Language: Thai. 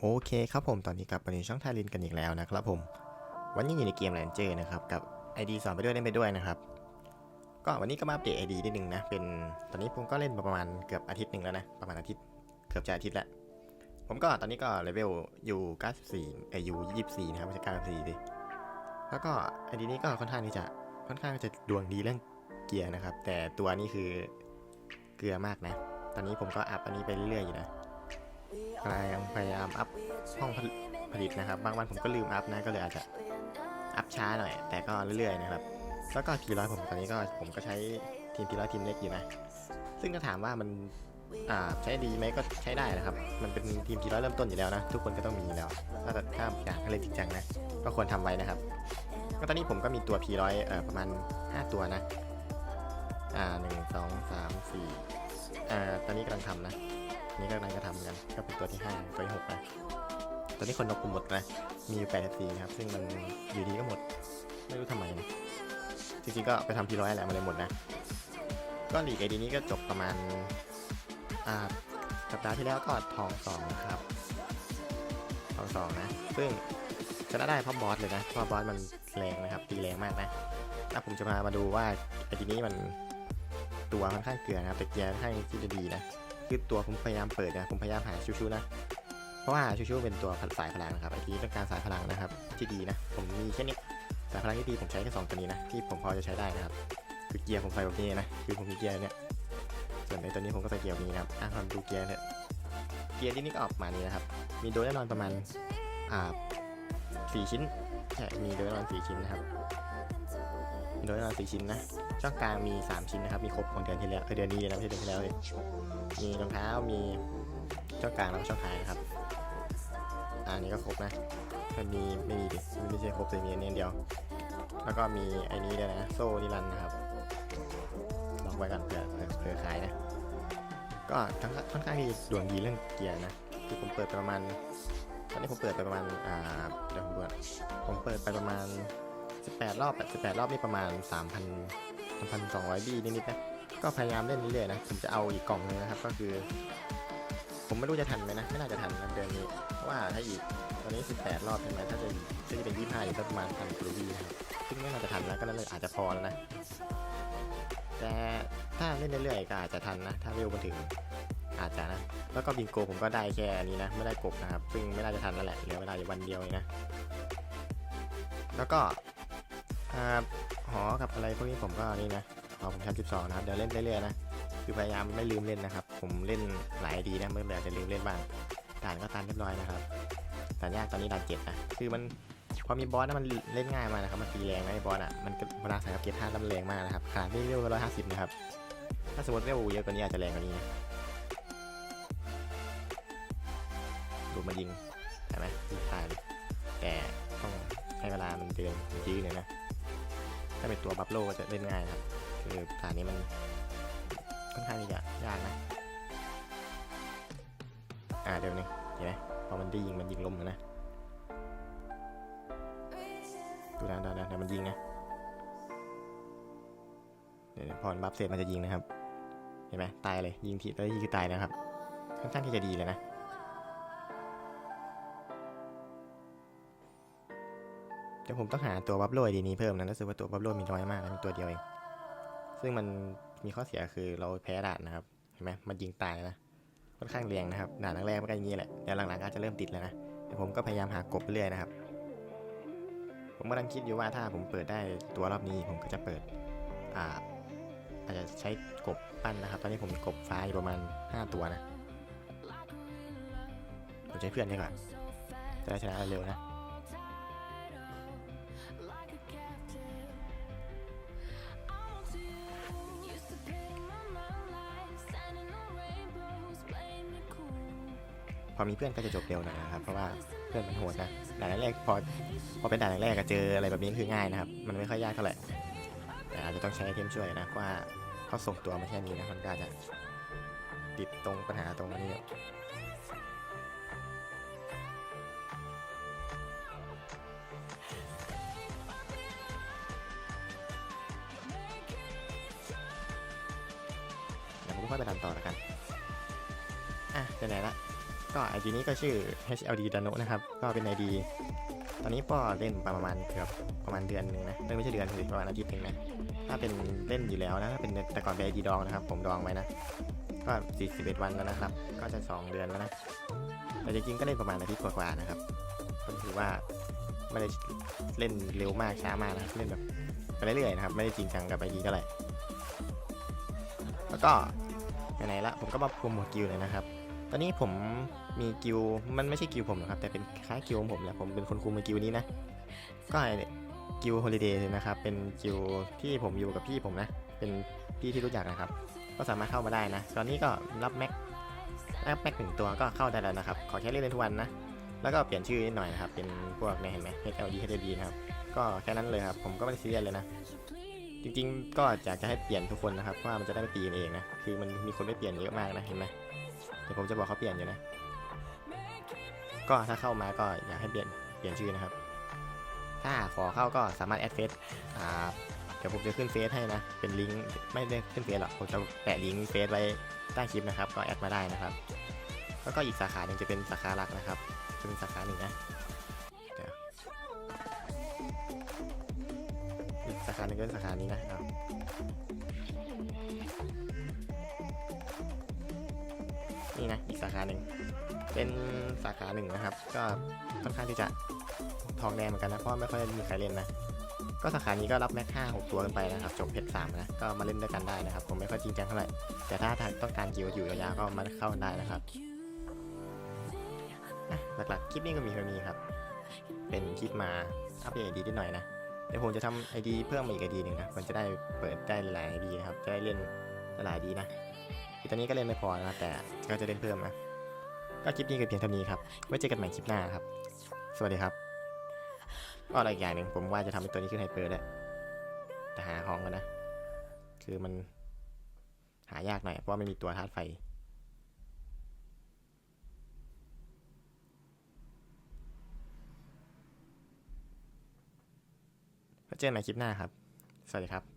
โอเคครับผมตอนนี้กลับมาในช่องทารินกันอีกแล้วนะครับผม วันนี้อยู่ในเกมแลนเจอร์นะครับ กับ ID สอนไปด้วยเล่นไปด้วยนะครับ ก็วันนี้ก็มาอัปเดต ID นิดนึงนะ เป็นตอนนี้ผมก็เล่นมาประมาณเกือบอาทิตย์หนึ่งแล้วนะ ประมาณอาทิตย์เกือบจะอาทิตย์แล้ว ผมก็ตอนนี้ก็เลเวลอยู่94เอ้ยอยู่24นะครับไม่ใช่94ดิแล้วก็ ID นี้ก็ค่อนข้างที่จะค่อนข้างจะดวงดีเรื่องเกียร์นะครับ แต่ตัวนี้คือเกลือมากนะ ตอนนี้ผมก็อัพอันนี้ไปเรื่อยๆอยู่นะ กำลังพยายามอัพห้องผลิตนะครับ บางวันผมก็ลืมอัพนะ ก็เลยอาจจะอัพช้าหน่อย แต่ก็เรื่อยๆนะครับ แล้วก็ทีร้อยผมตอนนี้ก็ผมก็ใช้ทีมทีร้อยทีมเล็กอยู่นะ ซึ่งถ้าถามว่ามันใช้ดีไหมก็ใช้ได้นะครับ มันเป็นทีมทีร้อยเริ่มต้นอยู่แล้วนะ ทุกคนก็ต้องมีแล้ว ถ้าถ้าอยากเล่นจริงจังนะ ก็ควรทำไว้นะครับ ก็ตอนนี้ผมก็มีตัว P100 เอ่อประมาณ 5 ตัวนะ อ่าหนึ่งสองสามสี่อ่า ตอนนี้กำลังทำนะ นี่ก็กำลังจะทำกัน ก็เป็นตัวที่ 5 ตัวที่6นะตัวนี้คนนกหมดนะ มีอยู่8 4นะครับ ซึ่งมันอยู่ดีก็หมด ไม่รู้ทำไมนะจริงๆก็ไปทำทีร้อยแหละมันเลยหมดนะ ก็หลีกไอดีนี้ก็จบประมาณ อ่า สัปดาห์ที่แล้วก็ทองสองนะครับทองสองนะ ซึ่งชนะได้เพราะบอสเลยนะ เพราะบอสมันแรงนะครับ ตีแรงมากนะถ้าผมจะมามาดูว่าไอดีนี้มันตัวค่อนข้างเกลือนะครับแต่เกียร์ค่อนข้างที่จะดีนะ คือตัวผมพยายามเปิดนะผมพยายามหาชูชูนะเพราะว่าชูชูเป็นตัวสายพลังนะครับไอที่ต้องการสายพลังนะครับ ที่ดีนะผมมีแค่นี้สายพลังที่ดีผมใช้แค่สองตัวนี้นะที่ผมพอจะใช้ได้นะครับ คือเกียร์ผมใส่แบบนี้นะคือผมมีเกียร์เนี่ยส่วนในตัวนี้ผมก็ใส่เกียร์แบบนี้นะครับอะลองดูเกียร์เนี่ยเกียร์ที่นี่ก็ออกมานี้นะครับมีโดยแน่นอนประมาณอ่าสี่ชิ้นใช่มีโดยแน่นอนสี่ชิ้นนะครับ โดยแน่นอนสี่ชิ้นนะช่องกลางมีสามชิ้นนะครับ มีครบของเดือนที่แล้วเดือนนี้เลยนะไม่ใช่เดือนที่แล้วเลยมีรองเท้ามีช่องกลางแล้วก็ช่องท้ายนะครับอันนี้ก็ครบนะมันมีไม่มีดิไม่ใช่ครบแต่มีอันนี้อันเดียว แล้วก็มีไอ้นี้ด้วยนะโซ่นิรันนะครับลองไว้ก่อนเผื่อเผื่อขายนะ ก็ทั้งค่อนข้างที่ดวงดีเรื่องเกียร์นะคือผมเปิดไปประมาณตอนนี้ผมเปิดไปประมาณอ่าเดี๋ยวผมดูก่อนผมเปิดไปประมาณ 18รอบอะ18รอบนี่ประมาณ 3,000 3,200 บีนิดๆนะก็พยายามเล่นเรื่อยๆนะผมจะเอาอีกกล่องหนึงนะครับ ก็คือ ผมไม่รู้จะทันไหมนะไม่น่าจะทันนะเดือนนี้เพราะว่าถ้าอีกตอนนี้ 18 รอบใช่ไหมถ้าจะถ้าจะเป็น 25อยู่ประมาณพันกรูบี้นะครับซึ่งไม่น่าจะทันแล้วก็นั่นเลยอาจจะพอแล้วนะแต่ถ้าเล่นเรื่อยๆก็อาจจะทันนะ ถ้าเร็วมาถึงอาจจะนะ แล้วก็บิงโกผมก็ได้แค่นี้นะ ไม่ได้กบนะครับ ซึ่งไม่น่าจะทันแล้วแหละ เหลือเวลาอยู่วันเดียวเองนะ แล้วก็ หอกับอะไรพวกนี้ผมก็นี่นะพอผมชั้น12 นะครับ เดี๋ยวเล่นเรื่อยๆนะ คือพยายามไม่ลืมเล่นนะครับ ผมเล่นหลายดีนะเมื่อไหร่จะลืมเล่นบ้างด่านก็ตันเรียบร้อยนะครับด่านยากตอนนี้ด่านเจ็ดนะ คือมันพอมีบอสนะมันเล่นง่ายมากนะครับ มันตีแรงนะไอ้บอสอะ มันก็เวลาใส่กับเกียร์ท่าล้วมันแรงมากนะครับ ขนาดที่เร็วร้อยห้าสิบนะครับ ถ้าสมมติเร็วเยอะกว่านี้อาจจะแรงกว่านี้นะดูมันยิงใช่ไหมยิงตายแต่ต้องให้เวลามันเดินยื้อหน่อยนะ ถ้าเป็นตัวบัฟโลก็จะเล่นง่ายนะครับ คือฐานนี้มันค่อนข้างที่จะยากนะ อ่าเดี๋ยวนึงเห็นไหมพอมันได้ยิงมันยิงลมอะนะดูนะดูนะเดี๋ยวมันยิงนะเดี๋ยวพอมับัฟเสร็จมันจะยิงนะครับ เห็นไหมตายเลยยิงทีแล้วยิงคือตายนะครับ ค่อนข้างที่จะดีเลยนะ เดี๋ยวผมต้องหาตัวบัฟโลดีนี้เพิ่มนะรู้สึกว่าตัวบัฟโลมีน้อยมากนะมีตัวเดียวเอง ซึ่งมันมีข้อเสียคือเราแพ้ด่านนะครับ เห็นไหมมันยิงตายนะ ค่อนข้างแรงนะครับ ด่านแรกๆมันก็อย่างนี้แหละ เดี๋ยวหลังๆก็จะเริ่มติดแล้วนะแต่ผมก็พยายามหากบเรื่อยนะครับ ผมกำลังคิดอยู่ว่าถ้าผมเปิดได้ตัวรอบนี้ผมก็จะเปิด อ่า อาจจะใช้กบปั้นนะครับ ตอนนี้ผมมีกบฟ้าอยู่ประมาณ 5 ตัวนะ ผมใช้เพื่อนดีกว่าจะได้ชนะเร็วนะ พอมีเพื่อนก็จะจบเร็วหน่อยนะครับ เพราะว่าเพื่อนมันโหดนะด่านแรกพอพอเป็นด่านแรกก็เจออะไรแบบนี้คือง่ายนะครับ มันไม่ค่อยยากเท่าไหร่แต่อาจจะต้องใช้ไอเทมช่วยนะเพราะว่าเขาส่งตัวมาแค่นี้นะมันก็จจะติดตรงปัญหาตรงนี้เดี๋ยวผมค่อยไปดันต่อแล้วกัน อะไหนๆละ ก็ไอดีนี้ก็ชื่อ HLD Dano นะครับ ก็เป็นไอดีตอนนี้ก็เล่นประมาณเกือบประมาณเดือนหนึ่งนะเอ้ยไม่ใช่เดือนสิประมาณอาทิตย์หนึ่งนะถ้าเป็นเล่นอยู่แล้วนะถ้าเป็นแต่ก่อนเป็นไอดีดองนะครับ ผมดองไว้นะก็ 41 วันแล้วนะครับ ก็จะ 2 เดือนแล้วนะแต่จริงๆก็เล่นประมาณอาทิตย์กว่าๆนะครับก็ถือว่าไม่ได้เล่นเร็วมากช้ามากนะเล่นแบบไปเรื่อยๆนะครับ ไม่ได้จริงจังกับไอดีเท่าไหร่แล้วก็ไหนๆละผมก็มาโปรโมทกิลเลยนะครับ ตอนนี้ผม มีกิลมันไม่ใช่กิลผมหรอกครับแต่เป็นคล้ายกิลของผมแหละผมเป็นคนคุมในกิลนี้นะก็ไอ้กิลฮอลิเดย์นะครับเป็นกิลที่ผมอยู่กับพี่ผมนะ เป็นพี่ที่รู้จักนะครับ ก็สามารถเข้ามาได้นะ ตอนนี้ก็รับแม็กรับแม็กหนึ่งตัวก็เข้าได้แล้วนะครับ ขอแค่เล่นเล่นทุกวันนะแล้วก็เปลี่ยนชื่อนิดหน่อยนะครับ เป็นพวกเนี่ยเห็นไหม HLD HLD นะครับ ก็แค่นั้นเลยครับ ผมก็ไม่ได้ซีเรียสเลยนะ จริงๆ ก็อยากจะให้เปลี่ยนทุกคนนะครับเพราะว่ามันจะได้ไม่ตีกันเองนะ คือมันมีคนไม่เปลี่ยนเยอะมากนะ เห็นไหมเดี๋ยวผมจะบอกเขาเปลี่ยนอยู่นะ ก็ถ้าเข้ามาก็อยากให้เปลี่ยนเปลี่ยนชื่อนะครับ ถ้าขอเข้าก็สามารถแอดเฟซอ่าเดี๋ยวผมจะขึ้นเฟซให้นะ เป็นลิงก์ไม่ได้ขึ้นเฟซหรอก ผมจะแปะลิงก์เฟซไว้ใต้คลิปนะครับ ก็แอดมาได้นะครับ แล้วก็อีกสาขาหนึ่งจะเป็นสาขาหลักนะครับ จะเป็นสาขาหนึ่งนะเดี๋ยวอีกสาขาหนึ่งก็เป็นสาขานี้นะเอานี่นะ อีกสาขาหนึ่ง เป็นสาขาหนึ่งนะครับ ก็ค่อนข้างที่จะทองแดงเหมือนกันนะ เพราะไม่ค่อยมีใครเล่นนะ ก็สาขานี้ก็รับแม็กห้าหกตัวขึ้นไปนะครับ จบเพชรสามนะ ก็มาเล่นด้วยกันได้นะครับ ผมไม่ค่อยจริงจังเท่าไหร่ แต่ถ้าต้องการกิวอยู่ยาวๆก็มาเข้ากันได้นะครับอะหลักๆคลิปนี้ก็มีเท่านี้ครับ เป็นคลิปมาอัปเดตไอดีนิดหน่อยนะเดี๋ยวผมจะทำไอดีเพิ่มมาอีกไอดีหนึ่งนะมันจะได้เปิดได้หลายไอดีนะครับ จะได้เล่นหลายดีนะคือตอนนี้ก็เล่นไม่พอนะแต่ก็จะเล่นเพิ่มนะ ก็คลิปนี้ก็เพียงเท่านี้ครับ ไว้เจอกันใหม่คลิปหน้าครับ สวัสดีครับก็อะไรอีกอย่างหนึ่งผมว่าจะทำให้ตัวนี้ขึ้นไฮเปอร์ได้วแต่หาของกันนะ คือมันหายากหน่อยเพราะไม่มีตัวธาตุไฟเจอกันใหม่คลิปหน้าครับ สวัสดีครับ